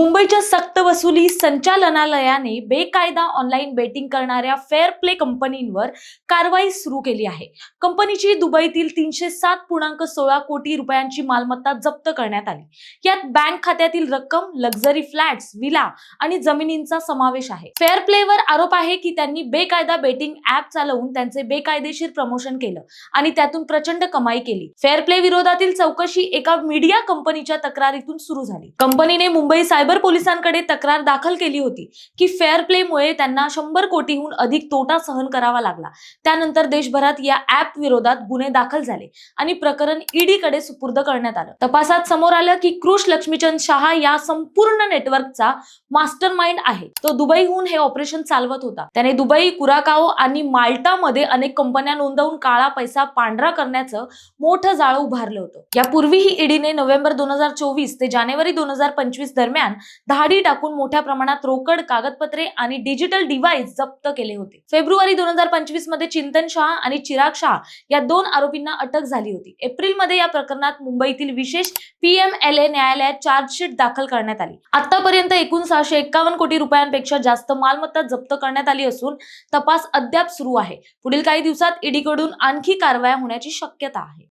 मुंबईच्या सक्तवसुली संचालनालयाने बेकायदा ऑनलाईन बेटिंग करणाऱ्या फेअर प्ले कंपनींवर कारवाई सुरू केली आहे. कंपनीची दुबईतील तीनशे सात पूर्णांक सोळा कोटी रुपयांची मालमत्ता जप्त करण्यात आली. यात बँक खात्यातील रक्कम लक्झरी फ्लॅट्स विला आणि जमिनींचा समावेश आहे. फेअर प्लेवर आरोप आहे की त्यांनी बेकायदा बेटिंग ऍप चालवून त्यांचे बेकायदेशीर प्रमोशन केलं आणि त्यातून प्रचंड कमाई केली. फेअर प्ले विरोधातील चौकशी एका मीडिया कंपनीच्या तक्रारीतून सुरू झाली. कंपनीने मुंबई सायबर पोलिसांकडे तक्रार दाखल केली होती की फेअर प्लेमुळे त्यांना शंभर कोटीहून अधिक तोटा सहन करावा लागला. त्यानंतर देशभरात या ऍप विरोधात गुन्हे दाखल झाले आणि प्रकरण ईडी कडे सुपूर्द करण्यात आलं. तपासात समोर आलं की कृष लक्ष्मीचंद शहा या संपूर्ण नेटवर्कचा मास्टर माइंड आहे. तो दुबईहून हे ऑपरेशन चालवत होता. त्याने दुबई कुराकाओ आणि माल्टामध्ये अनेक कंपन्या नोंदवून काळा पैसा पांढरा करण्याचं मोठं जाळं उभारलं होतं. यापूर्वीही ईडीने नोव्हेंबर दोन हजार चोवीस ते जानेवारी दोन हजार पंचवीस दरम्यान धाडी टाकून मोठ्या प्रमाणात रोकड कागदपत्रे आणि डिजिटल डिव्हाइस जप्त केले होते. फेब्रुवारी दोन हजार पंचवीसमध्ये चिंतन शहा आणि चिराग शहा या दोन आरोपींना अटक झाली होती. एप्रिलमध्ये या प्रकरणात मुंबईतील विशेष पीएमएलए न्यायालयात चार्जशीट दाखल करण्यात आली. आतापर्यंत एकूण सहाशे एक्कावन्न कोटी रुपयांपेक्षा जास्त मालमत्ता जप्त करण्यात आली असून तपास अद्याप सुरू आहे. पुढील काही दिवसात ईडीकडून आणखी कारवाया होण्याची शक्यता आहे.